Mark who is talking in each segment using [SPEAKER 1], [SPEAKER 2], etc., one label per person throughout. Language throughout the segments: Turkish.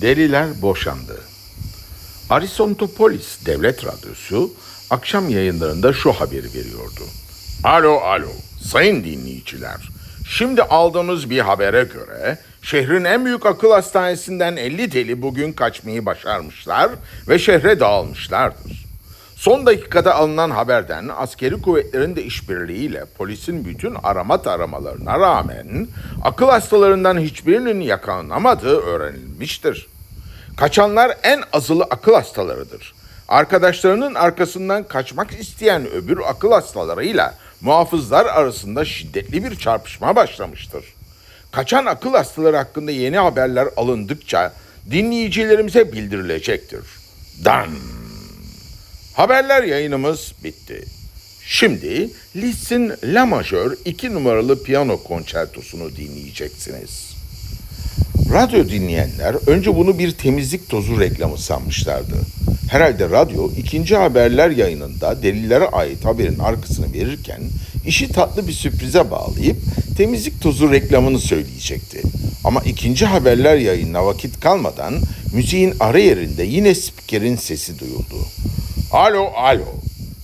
[SPEAKER 1] Deliler boşandı. Arisontopolis Devlet Radyosu akşam yayınlarında şu haberi veriyordu. Alo alo sayın dinleyiciler. Şimdi aldığımız bir habere göre şehrin en büyük akıl hastanesinden 50 deli bugün kaçmayı başarmışlar ve şehre dağılmışlardır. Son dakikada alınan haberden askeri kuvvetlerin de işbirliğiyle polisin bütün arama taramalarına rağmen akıl hastalarından hiçbirinin yakalanamadığı öğrenilmiştir. Kaçanlar en azılı akıl hastalarıdır. Arkadaşlarının arkasından kaçmak isteyen öbür akıl hastalarıyla muhafızlar arasında şiddetli bir çarpışma başlamıştır. Kaçan akıl hastaları hakkında yeni haberler alındıkça dinleyicilerimize bildirilecektir. Dan. Haberler yayınımız bitti. Şimdi Liszt'in La Majör 2 numaralı piyano konçertosunu dinleyeceksiniz. Radyo dinleyenler önce bunu bir temizlik tozu reklamı sanmışlardı. Herhalde radyo ikinci haberler yayınında delillere ait haberin arkasını verirken işi tatlı bir sürprize bağlayıp temizlik tozu reklamını söyleyecekti. Ama ikinci haberler yayınına vakit kalmadan müziğin ara yerinde yine spikerin sesi duyuldu. Alo alo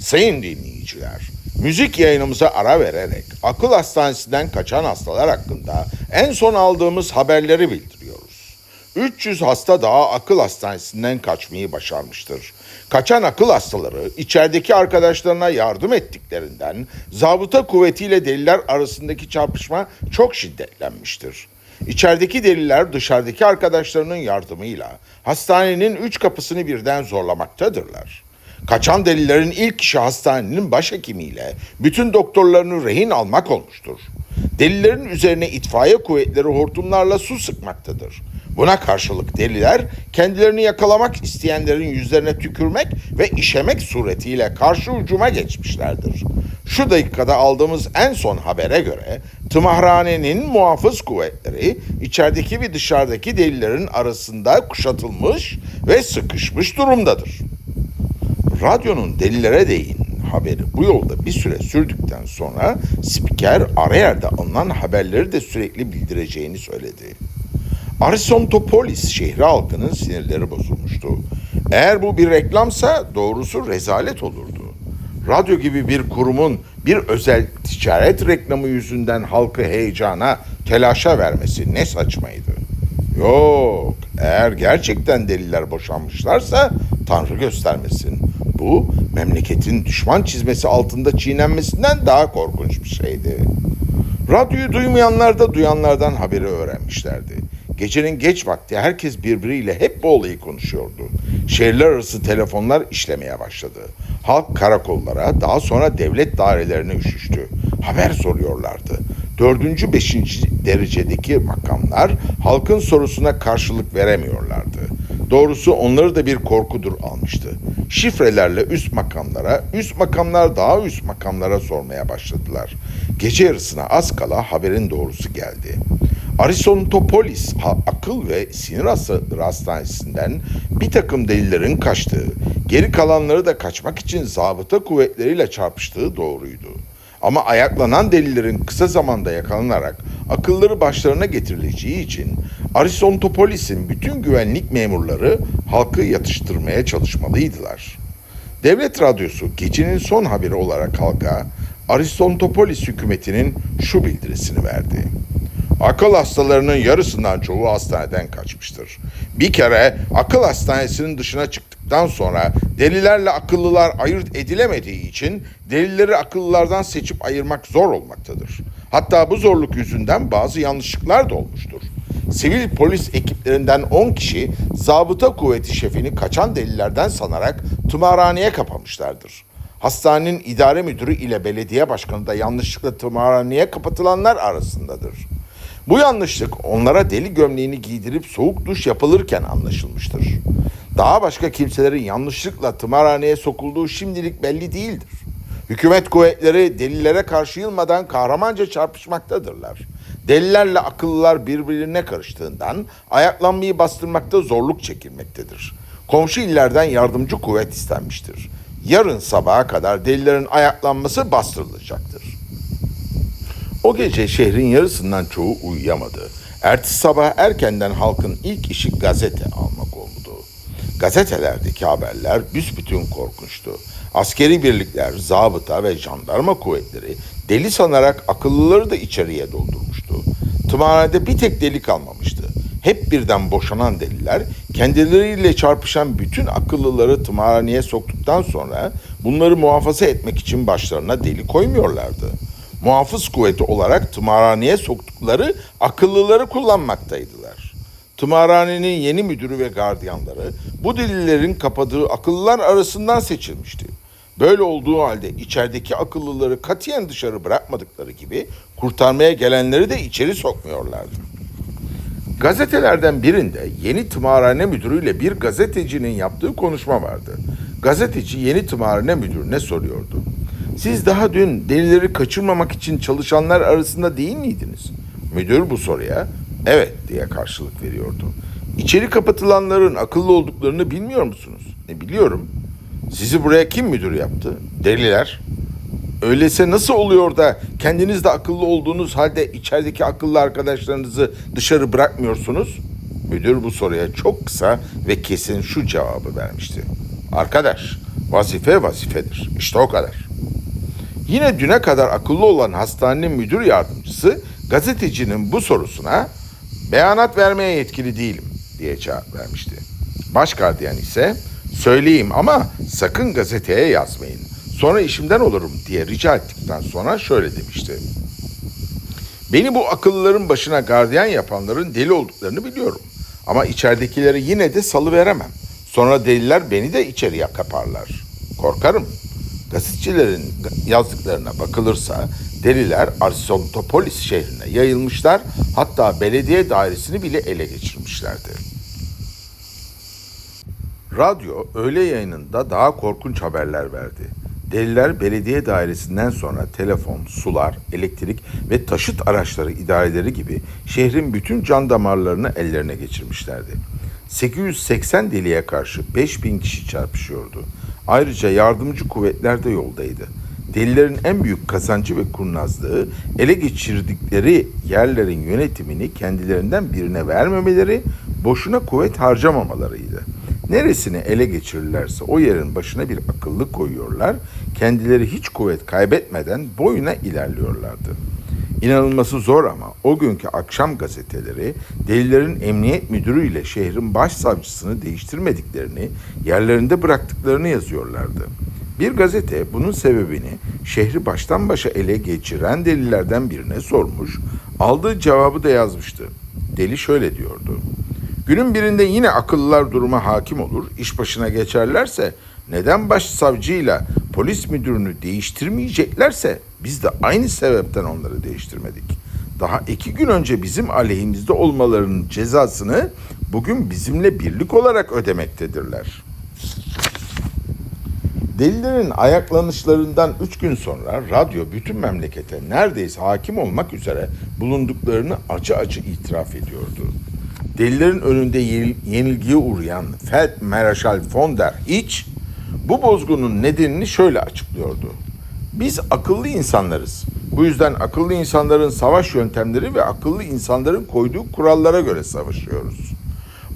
[SPEAKER 1] sayın dinleyiciler. Müzik yayınımıza ara vererek akıl hastanesinden kaçan hastalar hakkında en son aldığımız haberleri bildiriyoruz. 300 hasta daha akıl hastanesinden kaçmayı başarmıştır. Kaçan akıl hastaları içerideki arkadaşlarına yardım ettiklerinden zabıta kuvvetiyle deliler arasındaki çarpışma çok şiddetlenmiştir. İçerideki deliler dışarıdaki arkadaşlarının yardımıyla hastanenin üç kapısını birden zorlamaktadırlar. Kaçan delilerin ilk işi hastanenin başhekimiyle bütün doktorlarını rehin almak olmuştur. Delilerin üzerine itfaiye kuvvetleri hortumlarla su sıkmaktadır. Buna karşılık deliler kendilerini yakalamak isteyenlerin yüzlerine tükürmek ve işemek suretiyle karşı ucuma geçmişlerdir. Şu dakikada aldığımız en son habere göre tımarhanenin muhafız kuvvetleri içerideki ve dışarıdaki delilerin arasında kuşatılmış ve sıkışmış durumdadır. Radyonun delilere değin haberi bu yolda bir süre sürdükten sonra spiker ara yerde alınan haberleri de sürekli bildireceğini söyledi. Arisontopolis şehri halkının sinirleri bozulmuştu. Eğer bu bir reklamsa doğrusu rezalet olurdu. Radyo gibi bir kurumun bir özel ticaret reklamı yüzünden halkı heyecana, telaşa vermesi ne saçmaydı. Yok, eğer gerçekten deliler boşanmışlarsa Tanrı göstermesin. Bu memleketin düşman çizmesi altında çiğnenmesinden daha korkunç bir şeydi. Radyoyu duymayanlar da duyanlardan haberi öğrenmişlerdi. Gecenin geç vakti herkes birbiriyle hep bu olayı konuşuyordu. Şehirler arası telefonlar işlemeye başladı. Halk karakollara, daha sonra devlet dairelerine üşüştü. Haber soruyorlardı. Dördüncü, beşinci derecedeki makamlar halkın sorusuna karşılık veremiyorlardı. Doğrusu onları da bir korkudur almıştı. Şifrelerle üst makamlara, üst makamlar daha üst makamlara sormaya başladılar. Gece yarısına az kala haberin doğrusu geldi. Arisontopolis akıl ve sinir hastanesinden bir takım delilerin kaçtığı, geri kalanları da kaçmak için zabıta kuvvetleriyle çarpıştığı doğruydu. Ama ayaklanan delilerin kısa zamanda yakalanarak akılları başlarına getirileceği için Arisontopolis'in bütün güvenlik memurları halkı yatıştırmaya çalışmalıydılar. Devlet radyosu gecenin son haberi olarak halka Aristontopolis hükümetinin şu bildirisini verdi. Akıl hastalarının yarısından çoğu hastaneden kaçmıştır. Bir kere akıl hastanesinin dışına çıktıktan sonra delilerle akıllılar ayırt edilemediği için delileri akıllılardan seçip ayırmak zor olmaktadır. Hatta bu zorluk yüzünden bazı yanlışlıklar da olmuştur. Sivil polis ekiplerinden 10 kişi zabıta kuvveti şefini kaçan delilerden sanarak tımarhaneye kapamışlardır. Hastanenin idare müdürü ile belediye başkanı da yanlışlıkla tımarhaneye kapatılanlar arasındadır. Bu yanlışlık onlara deli gömleğini giydirip soğuk duş yapılırken anlaşılmıştır. Daha başka kimselerin yanlışlıkla tımarhaneye sokulduğu şimdilik belli değildir. Hükümet kuvvetleri delilere karşı yılmadan kahramanca çarpışmaktadırlar. Delilerle akıllılar birbirine karıştığından ayaklanmayı bastırmakta zorluk çekilmektedir. Komşu illerden yardımcı kuvvet istenmiştir. Yarın sabaha kadar delilerin ayaklanması bastırılacaktır. O gece şehrin yarısından çoğu uyuyamadı. Ertesi sabah erkenden halkın ilk işi gazete almak. Gazetelerdeki haberler büsbütün korkunçtu. Askeri birlikler, zabıta ve jandarma kuvvetleri deli sanarak akıllıları da içeriye doldurmuştu. Tımarhanede bir tek deli kalmamıştı. Hep birden boşanan deliler kendileriyle çarpışan bütün akıllıları tımarhaneye soktuktan sonra bunları muhafaza etmek için başlarına deli koymuyorlardı. Muhafız kuvveti olarak tımarhaneye soktukları akıllıları kullanmaktaydılar. Tımarhanenin yeni müdürü ve gardiyanları bu delilerin kapadığı akıllılar arasından seçilmişti. Böyle olduğu halde içerideki akıllıları katiyen dışarı bırakmadıkları gibi kurtarmaya gelenleri de içeri sokmuyorlardı. Gazetelerden birinde yeni tımarhane müdürüyle bir gazetecinin yaptığı konuşma vardı. Gazeteci yeni tımarhane müdürüne soruyordu. Siz daha dün delileri kaçırmamak için çalışanlar arasında değil miydiniz? Müdür bu soruya evet diye karşılık veriyordu. İçeri kapatılanların akıllı olduklarını bilmiyor musunuz? E biliyorum. Sizi buraya kim müdür yaptı? Deliler. Öyleyse nasıl oluyor da kendiniz de akıllı olduğunuz halde içerideki akıllı arkadaşlarınızı dışarı bırakmıyorsunuz? Müdür bu soruya çok kısa ve kesin şu cevabı vermişti. Arkadaş, vazife vazifedir. İşte o kadar. Yine düne kadar akıllı olan hastanenin müdür yardımcısı gazetecinin bu sorusuna beyanat vermeye yetkili değilim diye cevap vermişti. Baş ise söyleyeyim ama sakın gazeteye yazmayın. Sonra işimden olurum diye rica ettikten sonra şöyle demişti. Beni bu akıllıların başına gardiyan yapanların deli olduklarını biliyorum. Ama içeridekileri yine de salı veremem. Sonra deliler beni de içeriye kaparlar. Korkarım. Gazetecilerin yazdıklarına bakılırsa deliler Arsontopolis şehrine yayılmışlar hatta belediye dairesini bile ele geçirmişlerdi. Radyo öğle yayınında daha korkunç haberler verdi. Deliler belediye dairesinden sonra telefon, sular, elektrik ve taşıt araçları idareleri gibi şehrin bütün can damarlarını ellerine geçirmişlerdi. 880 deliye karşı 5000 kişi çarpışıyordu. Ayrıca yardımcı kuvvetler de yoldaydı. Delilerin en büyük kazancı ve kurnazlığı ele geçirdikleri yerlerin yönetimini kendilerinden birine vermemeleri, boşuna kuvvet harcamamalarıydı. Neresini ele geçirirlerse o yerin başına bir akıllı koyuyorlar, kendileri hiç kuvvet kaybetmeden boyuna ilerliyorlardı. İnanılması zor ama o günkü akşam gazeteleri delilerin emniyet müdürü ile şehrin başsavcısını değiştirmediklerini, yerlerinde bıraktıklarını yazıyorlardı. Bir gazete bunun sebebini şehri baştan başa ele geçiren delilerden birine sormuş, aldığı cevabı da yazmıştı. Deli şöyle diyordu. Günün birinde yine akıllılar duruma hakim olur, iş başına geçerlerse neden başsavcıyla polis müdürünü değiştirmeyeceklerse biz de aynı sebepten onları değiştirmedik. Daha iki gün önce bizim aleyhimizde olmalarının cezasını bugün bizimle birlik olarak ödemektedirler. Delilerin ayaklanışlarından üç gün sonra radyo bütün memlekete neredeyse hakim olmak üzere bulunduklarını acı acı itiraf ediyordu. Delilerin önünde yenilgiye uğrayan Feldmarschall von der Hitch bu bozgunun nedenini şöyle açıklıyordu. Biz akıllı insanlarız. Bu yüzden akıllı insanların savaş yöntemleri ve akıllı insanların koyduğu kurallara göre savaşıyoruz.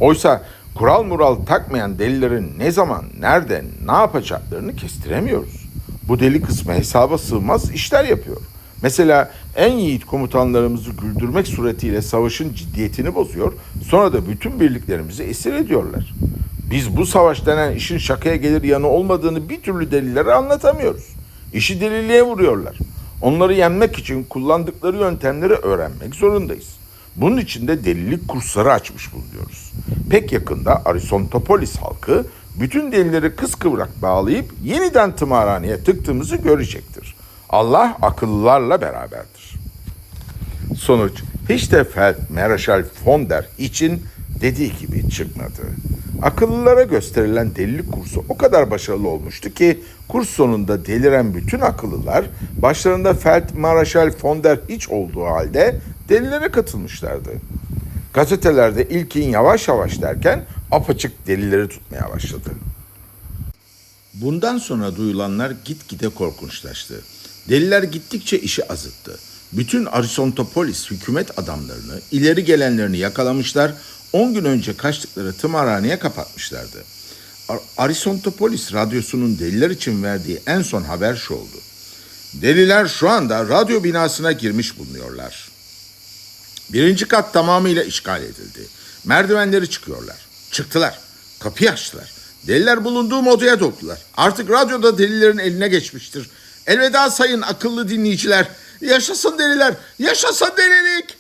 [SPEAKER 1] Oysa kural mural takmayan delilerin ne zaman, nerede, ne yapacaklarını kestiremiyoruz. Bu deli kısmı hesaba sığmaz işler yapıyor. Mesela en yiğit komutanlarımızı güldürmek suretiyle savaşın ciddiyetini bozuyor, sonra da bütün birliklerimizi esir ediyorlar. Biz bu savaş denen işin şakaya gelir yanı olmadığını bir türlü delillere anlatamıyoruz. İşi deliliğe vuruyorlar. Onları yenmek için kullandıkları yöntemleri öğrenmek zorundayız. Bunun için de delilik kursları açmış bulunuyoruz. Pek yakında Arisontopolis halkı bütün delileri kıskıvrak bağlayıp yeniden tımarhaneye tıktığımızı görecektir. Allah akıllılarla beraberdir. Sonuç hiç de Feldmarschall von der için dediği gibi çıkmadı. Akıllılara gösterilen delilik kursu o kadar başarılı olmuştu ki kurs sonunda deliren bütün akıllılar başlarında Feldmarschall von der hiç olduğu halde delilere katılmışlardı. Gazetelerde ilkin yavaş yavaş derken apaçık delileri tutmaya başladı. Bundan sonra duyulanlar gitgide korkunçlaştı. Deliler gittikçe işi azıttı. Bütün Arisontopolis hükümet adamlarını, ileri gelenlerini yakalamışlar, 10 gün önce kaçtıkları tımarhaneye kapatmışlardı. Ar- Arisontopolis radyosunun deliler için verdiği en son haber şu oldu. Deliler şu anda radyo binasına girmiş bulunuyorlar. Birinci kat tamamıyla işgal edildi. Merdivenleri çıkıyorlar. Çıktılar. Kapıyı açtılar. Deliler bulunduğum odaya doldular. Artık radyoda delilerin eline geçmiştir. Elveda sayın akıllı dinleyiciler. Yaşasın deliler. Yaşasın delilik.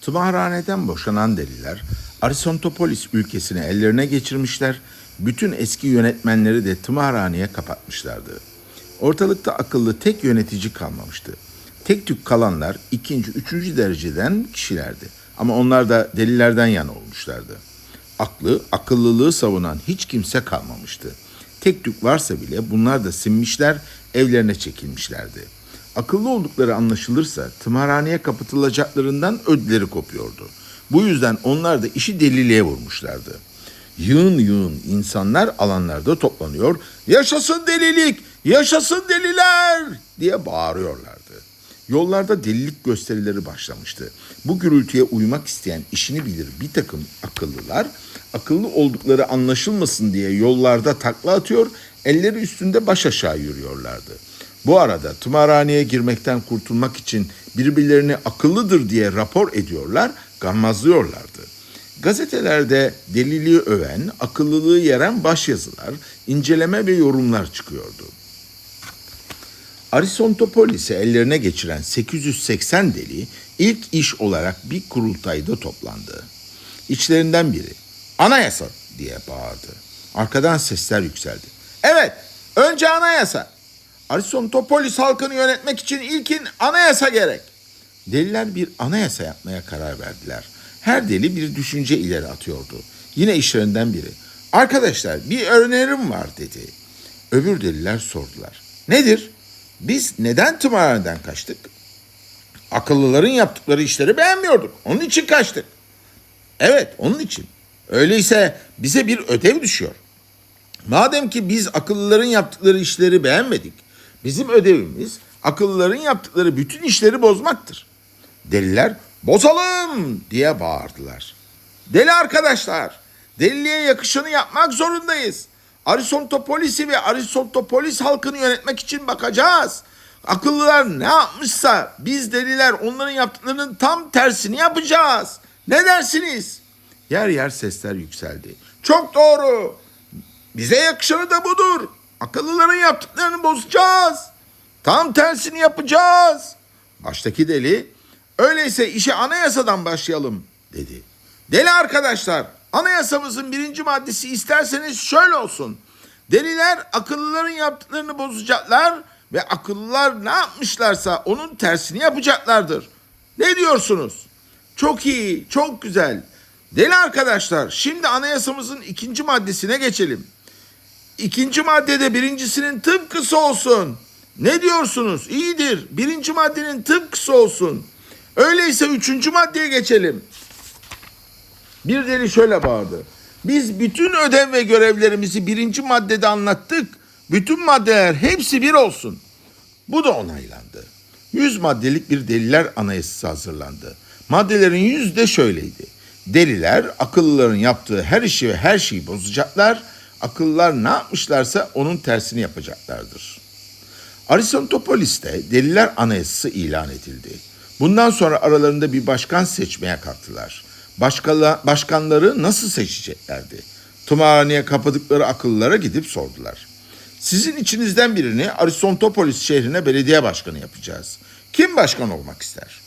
[SPEAKER 1] Tımarhaneden boşanan deliler Arisontopolis ülkesini ellerine geçirmişler. Bütün eski yönetmenleri de tımarhaneye kapatmışlardı. Ortalıkta akıllı tek yönetici kalmamıştı. Tek tük kalanlar ikinci, üçüncü dereceden kişilerdi. Ama onlar da delilerden yana olmuşlardı. Aklı, akıllılığı savunan hiç kimse kalmamıştı. Tek tük varsa bile bunlar da sinmişler, evlerine çekilmişlerdi. Akıllı oldukları anlaşılırsa tımarhaneye kapatılacaklarından ödleri kopuyordu. Bu yüzden onlar da işi deliliğe vurmuşlardı. Yığın yığın insanlar alanlarda toplanıyor, yaşasın delilik, yaşasın deliler diye bağırıyorlardı. Yollarda delilik gösterileri başlamıştı. Bu gürültüye uymak isteyen işini bilir bir takım akıllılar, akıllı oldukları anlaşılmasın diye yollarda takla atıyor, elleri üstünde baş aşağı yürüyorlardı. Bu arada tımarhaneye girmekten kurtulmak için birbirlerini akıllıdır diye rapor ediyorlar, gammazlıyorlardı. Gazetelerde deliliği öven, akıllılığı yeren başyazılar, inceleme ve yorumlar çıkıyordu. Arisontopolis'i ellerine geçiren 880 deli ilk iş olarak bir kurultayda toplandı. İçlerinden biri anayasa diye bağırdı. Arkadan sesler yükseldi. Evet önce anayasa. Arisontopolis halkını yönetmek için ilkin anayasa gerek. Deliler bir anayasa yapmaya karar verdiler. Her deli bir düşünce ileri atıyordu. Yine işlerinden biri. Arkadaşlar bir önerim var dedi. Öbür deliler sordular. Nedir? Biz neden tımarhaneden kaçtık? Akıllıların yaptıkları işleri beğenmiyorduk. Onun için kaçtık. Evet, onun için. Öyleyse bize bir ödev düşüyor. Madem ki biz akıllıların yaptıkları işleri beğenmedik, bizim ödevimiz akıllıların yaptıkları bütün işleri bozmaktır. Deliler bozalım diye bağırdılar. Deli arkadaşlar, deliliğe yakışanı yapmak zorundayız. Arisontopolis'i ve Arisontopolis halkını yönetmek için bakacağız. Akıllılar ne yapmışsa biz deliler onların yaptıklarının tam tersini yapacağız. Ne dersiniz? Yer yer sesler yükseldi. Çok doğru. Bize yakışanı da budur. Akıllıların yaptıklarını bozacağız. Tam tersini yapacağız. Baştaki deli, öyleyse işe anayasadan başlayalım dedi. Deli arkadaşlar, anayasamızın birinci maddesi isterseniz şöyle olsun. Deliler akıllıların yaptıklarını bozacaklar ve akıllılar ne yapmışlarsa onun tersini yapacaklardır. Ne diyorsunuz? Çok iyi, çok güzel. Deli arkadaşlar, şimdi anayasamızın ikinci maddesine geçelim. İkinci maddede birincisinin tıpkısı olsun. Ne diyorsunuz? İyidir. Birinci maddenin tıpkısı olsun. Öyleyse üçüncü maddeye geçelim. Bir deli şöyle bağırdı. Biz bütün ödev ve görevlerimizi birinci maddede anlattık. Bütün maddeler hepsi bir olsun. Bu da onaylandı. Yüz maddelik bir deliler anayasası hazırlandı. Maddelerin yüzü de şöyleydi. Deliler akıllıların yaptığı her işi ve her şeyi bozacaklar. Akıllılar ne yapmışlarsa onun tersini yapacaklardır. Arisontopolis'te Deliler Anayasası ilan edildi. Bundan sonra aralarında bir başkan seçmeye kalktılar. Başkala, başkanları nasıl seçeceklerdi? Tımarhaneye kapadıkları akıllılara gidip sordular. Sizin içinizden birini Arisontopolis şehrine belediye başkanı yapacağız. Kim başkan olmak ister?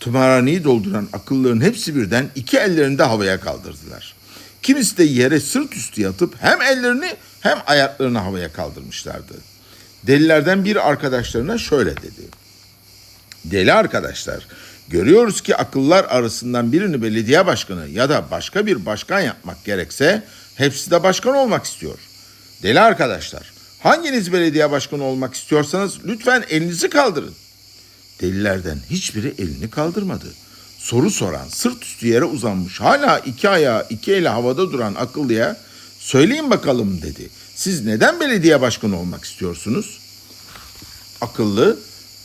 [SPEAKER 1] Tımarhaneyi dolduran akıllıların hepsi birden iki ellerini de havaya kaldırdılar. Kimisi de yere sırt üstü yatıp hem ellerini hem ayaklarını havaya kaldırmışlardı. Delilerden bir arkadaşlarına şöyle dedi. Deli arkadaşlar, görüyoruz ki akıllar arasından birini belediye başkanı ya da başka bir başkan yapmak gerekse hepsi de başkan olmak istiyor. Deli arkadaşlar, hanginiz belediye başkanı olmak istiyorsanız lütfen elinizi kaldırın. Delilerden hiçbiri elini kaldırmadı. Soru soran, sırt üstü yere uzanmış, hala iki ayağı iki eli havada duran akıllıya söyleyin bakalım dedi. Siz neden belediye başkanı olmak istiyorsunuz? Akıllı,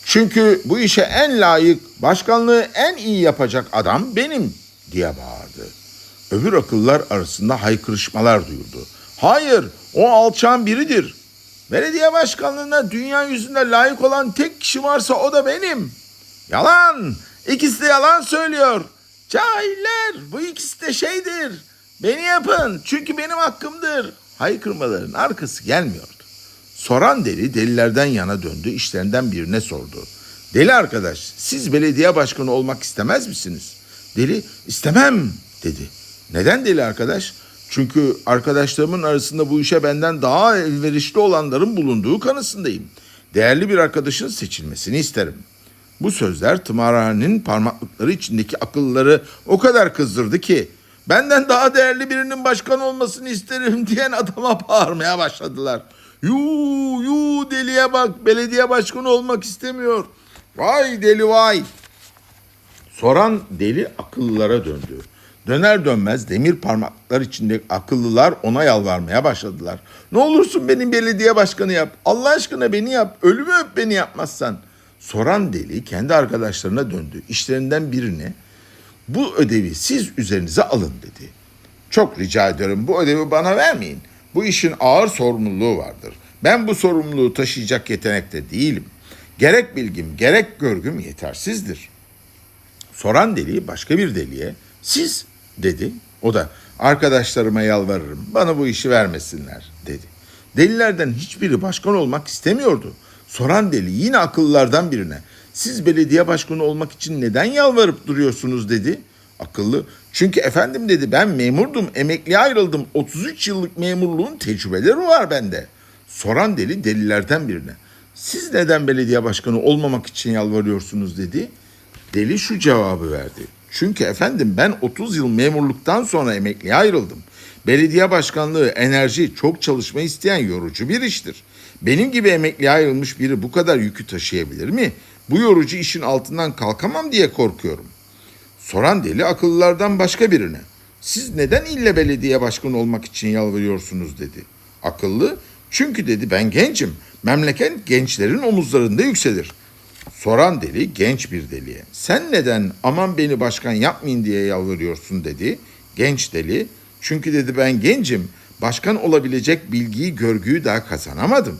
[SPEAKER 1] Çünkü bu işe en layık, başkanlığı en iyi yapacak adam benim diye bağırdı. Öbür akıllar arasında haykırışmalar duyuldu. Hayır, o alçağın biridir. Belediye başkanlığına dünya yüzünde layık olan tek kişi varsa o da benim. Yalan, ikisi de yalan söylüyor. Cahiller, bu ikisi de şeydir. Beni yapın, çünkü benim hakkımdır. Haykırmaların arkası gelmiyordu. Soran deli delilerden yana döndü, işlerinden birine sordu. Deli arkadaş, siz belediye başkanı olmak istemez misiniz? Deli, istemem dedi. Neden deli arkadaş? Çünkü arkadaşlarımın arasında bu işe benden daha elverişli olanların bulunduğu kanısındayım. Değerli bir arkadaşın seçilmesini isterim. Bu sözler tımarhanenin parmaklıkları içindeki akılları o kadar kızdırdı ki benden daha değerli birinin başkan olmasını isterim diyen adama bağırmaya başladılar. Yuu yuu deliye bak belediye başkanı olmak istemiyor. Vay deli vay. Soran deli akıllılara döndü. Döner dönmez demir parmaklar içindeki akıllılar ona yalvarmaya başladılar. Ne olursun benim belediye başkanı yap. Allah aşkına beni yap. Ölümü öp beni yapmazsan. Soran deli kendi arkadaşlarına döndü. İşlerinden birine bu ödevi siz üzerinize alın dedi. Çok rica ederim bu ödevi bana vermeyin. Bu işin ağır sorumluluğu vardır. Ben bu sorumluluğu taşıyacak yetenekte değilim. Gerek bilgim gerek görgüm yetersizdir. Soran deli başka bir deliye siz dedi. O da arkadaşlarıma yalvarırım bana bu işi vermesinler dedi. Delilerden hiçbiri başkan olmak istemiyordu. Soran deli yine akıllılardan birine siz belediye başkanı olmak için neden yalvarıp duruyorsunuz dedi. Akıllı çünkü efendim dedi ben memurdum emekliye ayrıldım 33 yıllık memurluğun tecrübeleri var bende. Soran deli delilerden birine siz neden belediye başkanı olmamak için yalvarıyorsunuz dedi. Deli şu cevabı verdi. Çünkü efendim ben 30 yıl memurluktan sonra emekliye ayrıldım. Belediye başkanlığı, enerji, çok çalışma isteyen yorucu bir iştir. Benim gibi emekliye ayrılmış biri bu kadar yükü taşıyabilir mi? Bu yorucu işin altından kalkamam diye korkuyorum. Soran deli akıllılardan başka birine. Siz neden ille belediye başkanı olmak için yalvarıyorsunuz dedi. Akıllı çünkü dedi ben gencim. Memleket gençlerin omuzlarında yükselir. Soran deli genç bir deliye. Sen neden aman beni başkan yapmayın diye yalvarıyorsun dedi. Genç deli çünkü dedi ben gencim. Başkan olabilecek bilgiyi görgüyü daha kazanamadım.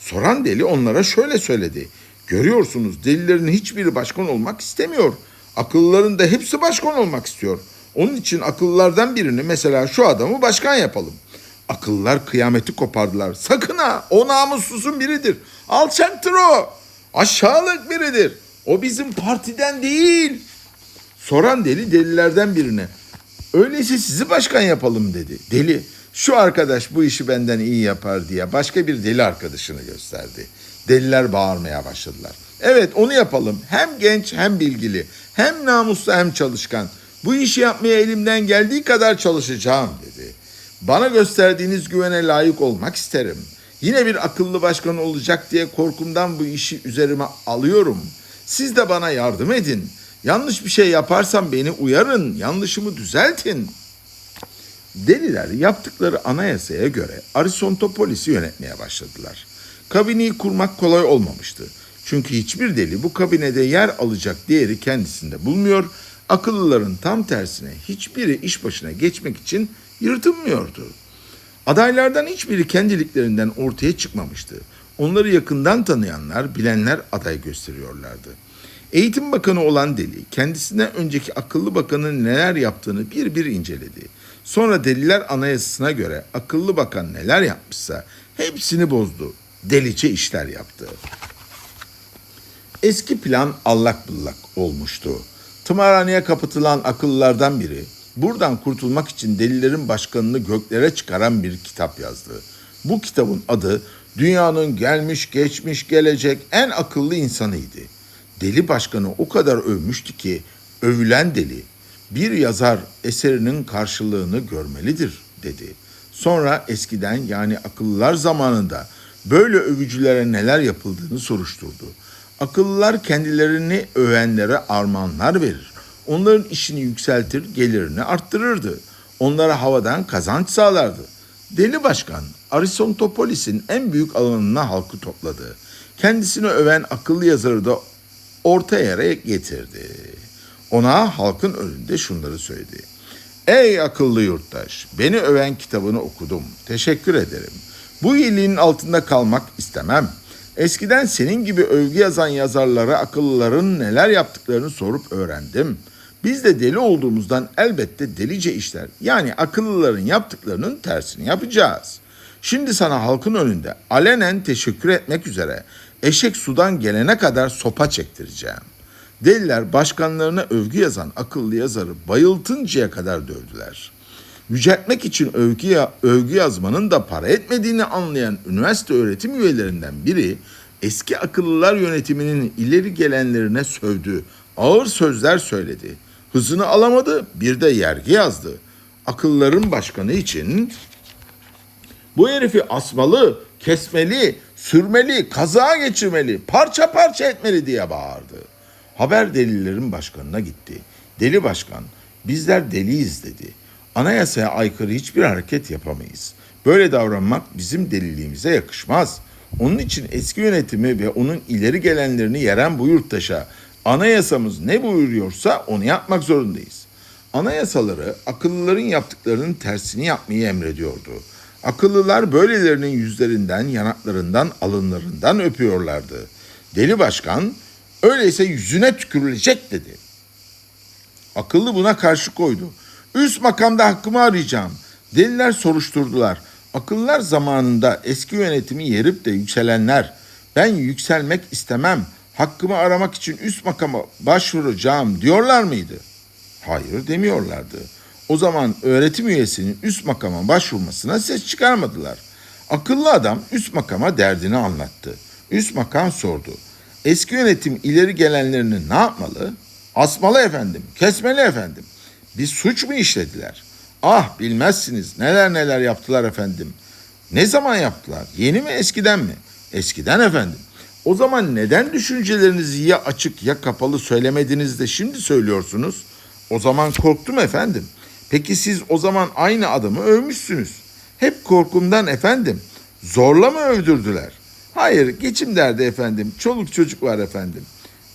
[SPEAKER 1] Soran deli onlara şöyle söyledi. Görüyorsunuz delilerin hiçbiri başkan olmak istemiyor. Akıllıların da hepsi başkan olmak istiyor. Onun için akıllılardan birini mesela şu adamı başkan yapalım. Akıllılar kıyameti kopardılar. Sakın ha o namussuzun biridir. Alçaktır o. Aşağılık biridir. O bizim partiden değil. Soran deli delilerden birine. Öyleyse sizi başkan yapalım dedi. Deli şu arkadaş bu işi benden iyi yapar diye başka bir deli arkadaşını gösterdi. Deliler bağırmaya başladılar. Evet onu yapalım. Hem genç hem bilgili. Hem namuslu hem çalışkan. Bu işi yapmaya elimden geldiği kadar çalışacağım dedi. Bana gösterdiğiniz güvene layık olmak isterim. Yine bir akıllı başkan olacak diye korkumdan bu işi üzerime alıyorum. Siz de bana yardım edin. Yanlış bir şey yaparsam beni uyarın, yanlışımı düzeltin. Deliler yaptıkları anayasaya göre Aristontopolis'i yönetmeye başladılar. Kabineyi kurmak kolay olmamıştı. Çünkü hiçbir deli bu kabinede yer alacak değeri kendisinde bulmuyor, akıllıların tam tersine hiçbiri iş başına geçmek için yırtınmıyordu. Adaylardan hiçbiri kendiliklerinden ortaya çıkmamıştı. Onları yakından tanıyanlar, bilenler aday gösteriyorlardı. Eğitim Bakanı olan deli kendisinden önceki akıllı bakanın neler yaptığını bir bir inceledi. Sonra deliler anayasasına göre akıllı bakan neler yapmışsa hepsini bozdu. Delice işler yaptı. Eski plan allak bullak olmuştu. Tımarhaneye kapatılan akıllılardan biri buradan kurtulmak için delilerin başkanını göklere çıkaran bir kitap yazdı. Bu kitabın adı dünyanın gelmiş geçmiş gelecek en akıllı insanıydı. Deli başkanı o kadar övmüştü ki övülen deli bir yazar eserinin karşılığını görmelidir dedi. Sonra eskiden yani akıllılar zamanında böyle övücülere neler yapıldığını soruşturdu. Akıllılar kendilerini övenlere armağanlar verir. Onların işini yükseltir, gelirini arttırırdı. Onlara havadan kazanç sağlardı. Deli başkan Aristontopolis'in en büyük alanına halkı topladı. kendisini öven akıllı yazarı da orta yere getirdi. Ona halkın önünde şunları söyledi. Ey akıllı yurttaş, beni öven kitabını okudum. Teşekkür ederim. Bu iyiliğin altında kalmak istemem. Eskiden senin gibi övgü yazan yazarlara akıllıların neler yaptıklarını sorup öğrendim. Biz de deli olduğumuzdan elbette delice işler yani akıllıların yaptıklarının tersini yapacağız. Şimdi sana halkın önünde alenen teşekkür etmek üzere eşek sudan gelene kadar sopa çektireceğim. Deliler başkanlarına övgü yazan akıllı yazarı bayıltıncaya kadar dövdüler. Yüceltmek için övgü, ya- övgü yazmanın da para etmediğini anlayan üniversite öğretim üyelerinden biri eski akıllılar yönetiminin ileri gelenlerine sövdü, ağır sözler söyledi. Hızını alamadı, bir de yergi yazdı. Akılların başkanı için bu herifi asmalı, kesmeli, sürmeli, kazağa geçirmeli, parça parça etmeli diye bağırdı. Haber delilerin başkanına gitti. Deli başkan, bizler deliyiz dedi. Anayasaya aykırı hiçbir hareket yapamayız. Böyle davranmak bizim deliliğimize yakışmaz. Onun için eski yönetimi ve onun ileri gelenlerini yeren bu yurttaşa anayasamız ne buyuruyorsa onu yapmak zorundayız. Anayasaları akıllıların yaptıklarının tersini yapmayı emrediyordu. Akıllılar böylelerinin yüzlerinden, yanaklarından, alınlarından öpüyorlardı. Deli başkan, öyleyse yüzüne tükürülecek dedi. Akıllı buna karşı koydu. Üst makamda hakkımı arayacağım. Deliler soruşturdular. Akıllılar zamanında eski yönetimi yerip de yükselenler. Ben yükselmek istemem. Hakkımı aramak için üst makama başvuracağım diyorlar mıydı? Hayır demiyorlardı. O zaman öğretim üyesinin üst makama başvurmasına ses çıkarmadılar. Akıllı adam üst makama derdini anlattı. Üst makam sordu. Eski yönetim ileri gelenlerini ne yapmalı? Asmalı efendim, kesmeli efendim. Bir suç mu işlediler? Ah bilmezsiniz neler neler yaptılar efendim. Ne zaman yaptılar? Yeni mi eskiden mi? Eskiden efendim. O zaman neden düşüncelerinizi ya açık ya kapalı söylemediniz de şimdi söylüyorsunuz? O zaman korktum efendim. Peki siz o zaman aynı adamı övmüşsünüz. Hep korkumdan efendim. Zorla mı övdürdüler? Hayır geçim derdi efendim. Çoluk çocuk var efendim.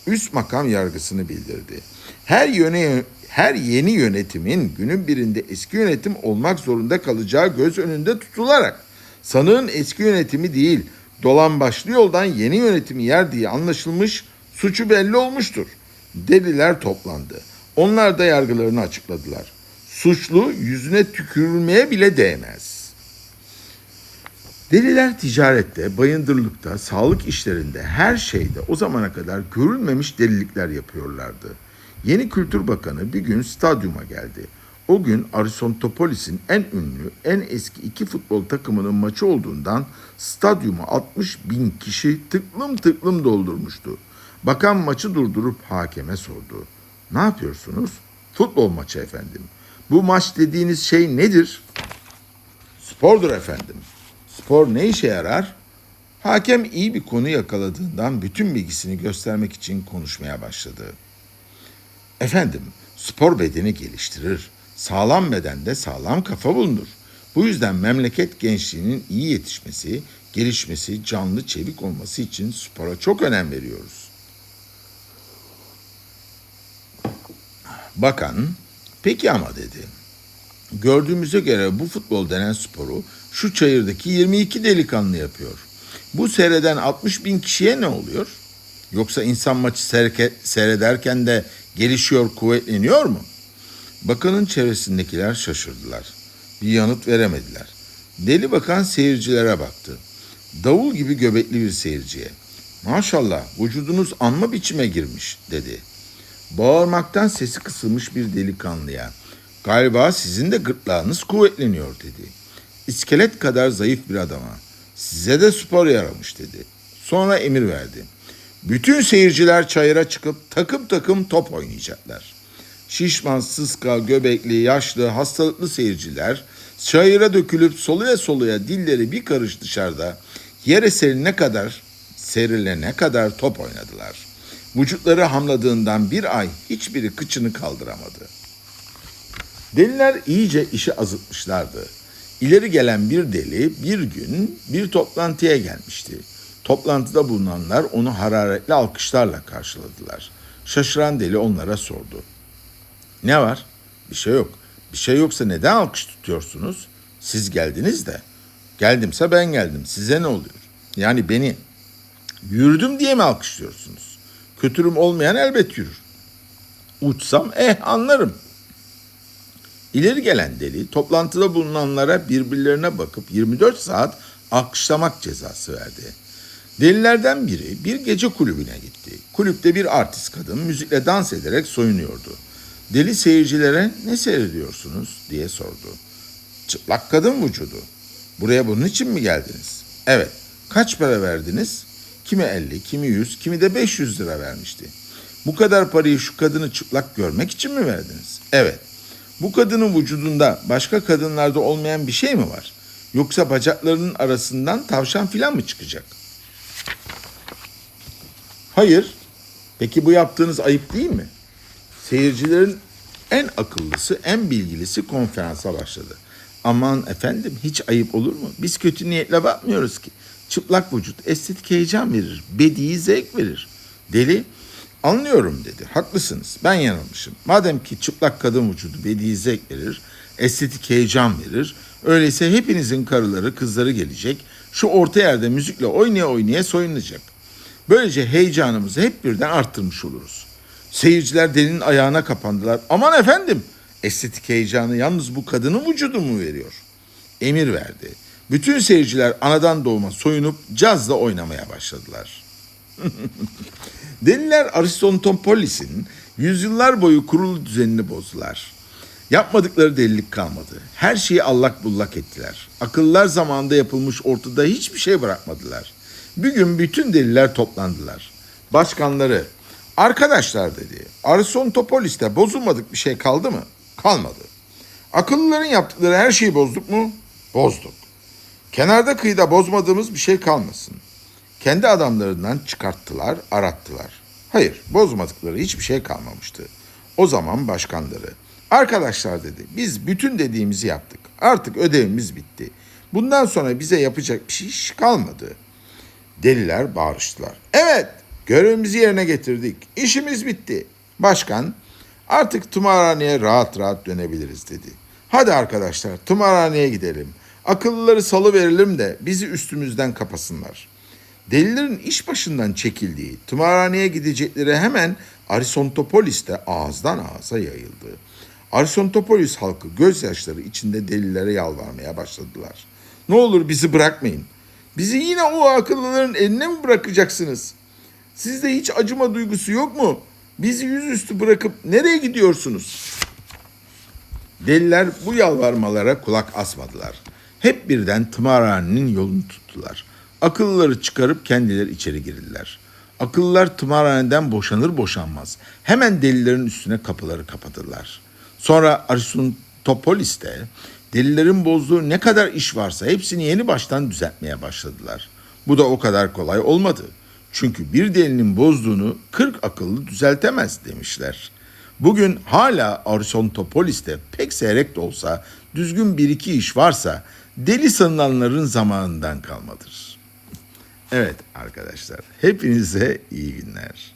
[SPEAKER 1] Üst makam yargısını bildirdi. Her yöne her yeni yönetimin günün birinde eski yönetim olmak zorunda kalacağı göz önünde tutularak sanığın eski yönetimi değil dolan başlı yoldan yeni yönetimi yer diye anlaşılmış suçu belli olmuştur. Deliler toplandı. Onlar da yargılarını açıkladılar. Suçlu yüzüne tükürülmeye bile değmez. Deliler ticarette, bayındırlıkta, sağlık işlerinde, her şeyde o zamana kadar görülmemiş delilikler yapıyorlardı. Yeni Kültür Bakanı bir gün stadyuma geldi. O gün Arisontopolis'in en ünlü, en eski iki futbol takımının maçı olduğundan stadyuma 60 bin kişi tıklım tıklım doldurmuştu. Bakan maçı durdurup hakeme sordu. Ne yapıyorsunuz? Futbol maçı efendim. Bu maç dediğiniz şey nedir? Spordur efendim. Spor ne işe yarar? Hakem iyi bir konu yakaladığından bütün bilgisini göstermek için konuşmaya başladı. Efendim, spor bedeni geliştirir. Sağlam bedende sağlam kafa bulunur. Bu yüzden memleket gençliğinin iyi yetişmesi, gelişmesi, canlı, çevik olması için spora çok önem veriyoruz. Bakan, peki ama dedi. Gördüğümüze göre bu futbol denen sporu şu çayırdaki 22 delikanlı yapıyor. Bu seyreden 60 bin kişiye ne oluyor? Yoksa insan maçı seyrederken de gelişiyor, kuvvetleniyor mu? Bakanın çevresindekiler şaşırdılar. Bir yanıt veremediler. Deli bakan seyircilere baktı. Davul gibi göbekli bir seyirciye. Maşallah vücudunuz anma biçime girmiş dedi. Bağırmaktan sesi kısılmış bir delikanlıya. Galiba sizin de gırtlağınız kuvvetleniyor dedi. İskelet kadar zayıf bir adama. Size de spor yaramış dedi. Sonra emir verdi. Bütün seyirciler çayıra çıkıp takım takım top oynayacaklar. Şişman, sıska, göbekli, yaşlı, hastalıklı seyirciler çayıra dökülüp soluya soluya dilleri bir karış dışarıda yere serilene kadar serilene kadar top oynadılar. Vücutları hamladığından bir ay hiçbiri kıçını kaldıramadı. Deliler iyice işi azıtmışlardı. İleri gelen bir deli bir gün bir toplantıya gelmişti. Toplantıda bulunanlar onu hararetli alkışlarla karşıladılar. Şaşıran deli onlara sordu. Ne var? Bir şey yok. Bir şey yoksa neden alkış tutuyorsunuz? Siz geldiniz de. Geldimse ben geldim. Size ne oluyor? Yani beni yürüdüm diye mi alkışlıyorsunuz? Kötürüm olmayan elbet yürür. Uçsam eh anlarım. İleri gelen deli toplantıda bulunanlara birbirlerine bakıp 24 saat alkışlamak cezası verdi. Delilerden biri bir gece kulübüne gitti. Kulüpte bir artist kadın müzikle dans ederek soyunuyordu. Deli seyircilere ne seyrediyorsunuz diye sordu. Çıplak kadın vücudu. Buraya bunun için mi geldiniz? Evet. Kaç para verdiniz? Kimi 50, kimi 100, kimi de 500 lira vermişti. Bu kadar parayı şu kadını çıplak görmek için mi verdiniz? Evet. Bu kadının vücudunda başka kadınlarda olmayan bir şey mi var? Yoksa bacaklarının arasından tavşan filan mı çıkacak? Hayır. Peki bu yaptığınız ayıp değil mi? Seyircilerin en akıllısı, en bilgilisi konferansa başladı. Aman efendim hiç ayıp olur mu? Biz kötü niyetle bakmıyoruz ki. Çıplak vücut estetik heyecan verir, bediği zevk verir. Deli, anlıyorum dedi. Haklısınız, ben yanılmışım. Madem ki çıplak kadın vücudu bediği zevk verir, estetik heyecan verir, öyleyse hepinizin karıları, kızları gelecek, şu orta yerde müzikle oynaya oynaya soyunacak. Böylece heyecanımızı hep birden arttırmış oluruz. Seyirciler delinin ayağına kapandılar. Aman efendim, estetik heyecanı yalnız bu kadının vücudu mu veriyor? Emir verdi. Bütün seyirciler anadan doğma soyunup cazla oynamaya başladılar. Deliler Aristotelis'in yüzyıllar boyu kurulu düzenini bozdular. Yapmadıkları delilik kalmadı. Her şeyi allak bullak ettiler. Akıllar zamanında yapılmış ortada hiçbir şey bırakmadılar. Bir gün bütün deliler toplandılar. Başkanları, arkadaşlar dedi, Aristotelis'te bozulmadık bir şey kaldı mı? Kalmadı. Akıllıların yaptıkları her şeyi bozduk mu? Bozduk. Kenarda kıyıda bozmadığımız bir şey kalmasın. Kendi adamlarından çıkarttılar, arattılar. Hayır, bozmadıkları hiçbir şey kalmamıştı. O zaman başkanları, arkadaşlar dedi, biz bütün dediğimizi yaptık. Artık ödevimiz bitti. Bundan sonra bize yapacak bir şey kalmadı. Deliler bağırıştılar. Evet, görevimizi yerine getirdik. İşimiz bitti. Başkan, artık tımarhaneye rahat rahat dönebiliriz dedi. Hadi arkadaşlar, tımarhaneye gidelim. Akıllıları salı verelim de bizi üstümüzden kapasınlar. Delilerin iş başından çekildiği, tımarhaneye gidecekleri hemen Arisontopolis'te ağızdan ağza yayıldı. Arisontopolis halkı gözyaşları içinde delilere yalvarmaya başladılar. Ne olur bizi bırakmayın. Bizi yine o akıllıların eline mi bırakacaksınız? Sizde hiç acıma duygusu yok mu? Bizi yüzüstü bırakıp nereye gidiyorsunuz? Deliler bu yalvarmalara kulak asmadılar. Hep birden tımarhanenin yolunu tuttular. Akıllıları çıkarıp kendileri içeri girdiler. Akıllılar tımarhaneden boşanır boşanmaz. Hemen delilerin üstüne kapıları kapadılar. Sonra Aristotelis'te delilerin bozduğu ne kadar iş varsa hepsini yeni baştan düzeltmeye başladılar. Bu da o kadar kolay olmadı. Çünkü bir delinin bozduğunu 40 akıllı düzeltemez demişler. Bugün hala Arisontopolis'te pek seyrek de olsa düzgün bir iki iş varsa deli sanılanların zamanından kalmadır. Evet arkadaşlar hepinize iyi günler.